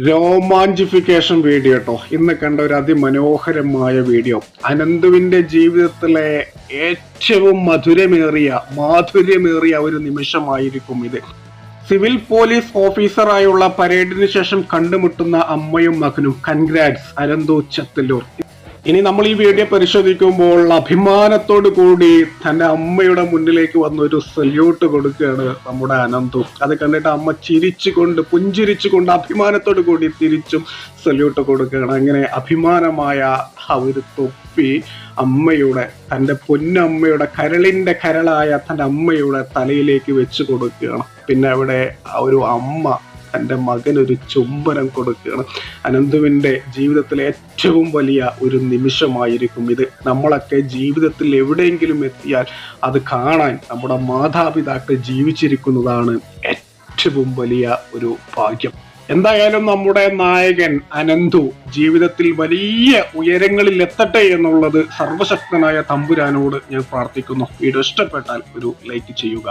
രോമാഞ്ചിഫിക്കേഷൻ video കേട്ടോ ഇന്ന് കണ്ട ഒരു അതിമനോഹരമായ വീഡിയോ. അനന്തുവിന്റെ ജീവിതത്തിലെ ഏറ്റവും മധുരമേറിയ മാധുര്യമേറിയ ഒരു നിമിഷമായിരിക്കും ഇത്. സിവിൽ പോലീസ് ഓഫീസറായുള്ള പരേഡിന് ശേഷം കണ്ടുമുട്ടുന്ന അമ്മയും മകനും. കൺഗ്രാറ്റ്സ് അനന്തു ചത്തല്ലൂർ. ഇനി നമ്മൾ ഈ വീഡിയോ പരിശോധിക്കുമ്പോൾ അഭിമാനത്തോടു കൂടി തന്റെ അമ്മയുടെ മുന്നിലേക്ക് വന്ന ഒരു സല്യൂട്ട് കൊടുക്കുകയാണ് നമ്മുടെ അനന്തു. അത് കണ്ടിട്ട് അമ്മ ചിരിച്ചുകൊണ്ട് പുഞ്ചിരിച്ചുകൊണ്ട് അഭിമാനത്തോടു കൂടി തിരിച്ചും സല്യൂട്ട് കൊടുക്കുകയാണ്. അങ്ങനെ അഭിമാനമായ ആ ഒരു തൊപ്പി അമ്മയുടെ തന്റെ പൊന്നമ്മയുടെ കരളിന്റെ കരളായ തന്റെ അമ്മയുടെ തലയിലേക്ക് വെച്ച് കൊടുക്കുകയാണ്. പിന്നെ അവിടെ ഒരു അമ്മ തന്റെ മകനൊരു ചുംബനം കൊടുക്കുകയാണ്. അനന്തുവിന്റെ ജീവിതത്തിലെ ഏറ്റവും വലിയ ഒരു നിമിഷമായിരിക്കും ഇത്. നമ്മളൊക്കെ ജീവിതത്തിൽ എവിടെയെങ്കിലും എത്തിയാൽ അത് കാണാൻ നമ്മുടെ മാതാപിതാക്കൾ ജീവിച്ചിരിക്കുന്നതാണ് ഏറ്റവും വലിയ ഒരു ഭാഗ്യം. എന്തായാലും നമ്മുടെ നായകൻ അനന്തു ജീവിതത്തിൽ വലിയ ഉയരങ്ങളിൽ എത്തട്ടെ എന്നുള്ളത് സർവശക്തനായ തമ്പുരാനോട് ഞാൻ പ്രാർത്ഥിക്കുന്നു. വീഡിയോ ഇഷ്ടപ്പെട്ടാൽ ഒരു ലൈക്ക് ചെയ്യുക.